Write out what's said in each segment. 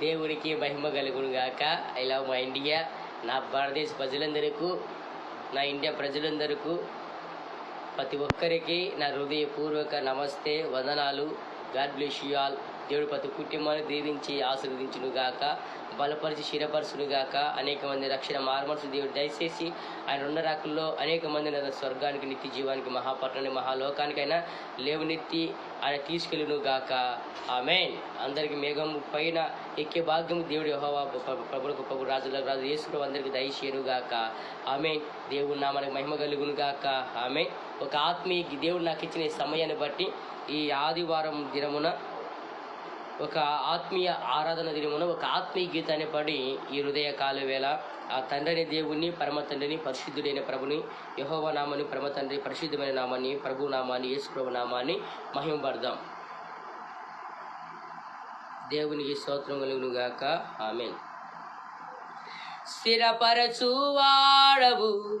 దేవునికి మహిమ కలుగును గాక ఐ లవ్ మా ఇండియా నా భారతదేశ ప్రజలందరికీ నా ఇండియా ప్రజలందరికీ ప్రతి ఒక్కరికి నా హృదయపూర్వక నమస్తే వందనాలు. గాడ్ బ్లెస్ యు ఆల్ దేవుడు ప్రతి కుటుంబాన్ని దీవించి ఆశీర్వదించును గాక బలపరిచి శిరపరచును గాక అనేక మంది రక్షణ మార్మల్స్ దేవుడు దయచేసి ఆయన రెండు రాకుల్లో అనేక మంది నా స్వర్గానికి నిత్య జీవానికి మహాపట్నానికి మహాలోకానికైనా లేవనెత్తి ఆయన తీసుకెళ్ళును గాక ఆమెన్. అందరికి మేఘం పైన ఎక్కే భాగ్యం దేవుడు యెహోవా ప్రభులకు ప్రభు రాజులకు రాజు యేసు అందరికి దయచేయను గాక ఆమె దేవుడు నా మనకు మహిమ కలుగును గాక ఆమె ఒక ఆత్మీయ దేవుడు నాకు ఇచ్చిన సమయాన్ని బట్టి ఈ ఆదివారం దినమున ఒక ఆత్మీయ ఆరాధన దినమున ఒక ఆత్మీయ గీతాన్ని పడి ఈ హృదయ కాల వేళ ఆ తండ్రిని దేవుణ్ణి పరమ తండ్రిని పరిశుద్ధుడైన ప్రభుని యహోవ నామాన్ని పరమ తండ్రి పరిశుద్ధమైన నామాన్ని ప్రభు నామాన్ని యేసుప్రభు నామాన్ని మహిమపడదాం దేవునికి స్తోత్రం కలుగును గాక ఆమెన్. స్థిరపరచువాడవు.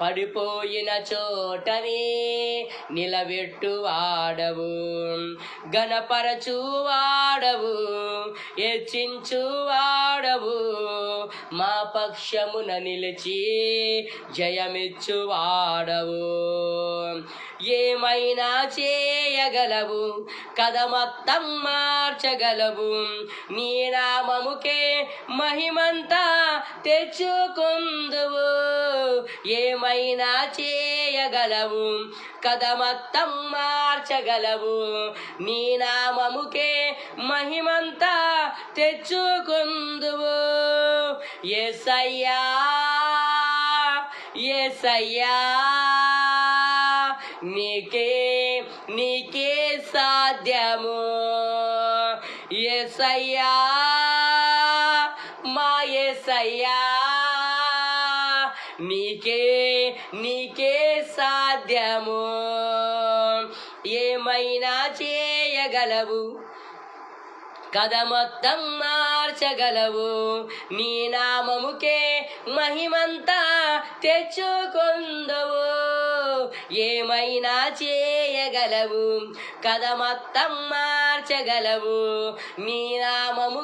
పడిపోయిన చోటనే నిలబెట్టువాడవు గణపరచువాడవు హెచ్చించువాడవు మా పక్షమున నిలిచి జయమిచ్చువాడవు ఏమైనా చే చేయగలవు కథ మొత్తం మార్చగలవు. నీ నామముకే మహిమంతా తెచ్చుకుందువు. ఏమైనా చేయగలవు? కథ మొత్తం మార్చగలవు. నీ నామముకే మహిమంతా తెచ్చుకుందువు. ఎసయ్యా ఎసయ్యా నీకే సాధ్యము ఎసయ్యా మా ఎసయ్యా నీకే నీకే సాధ్యము. ఏమైనా చేయగలవు? కథ మొత్తం మార్చగలవు. నీ నామముకే మహిమంతా తెచ్చుకుందవు. ఏమైనా చేయగలవు కథ మొత్తం మార్చగలవు నీ నామము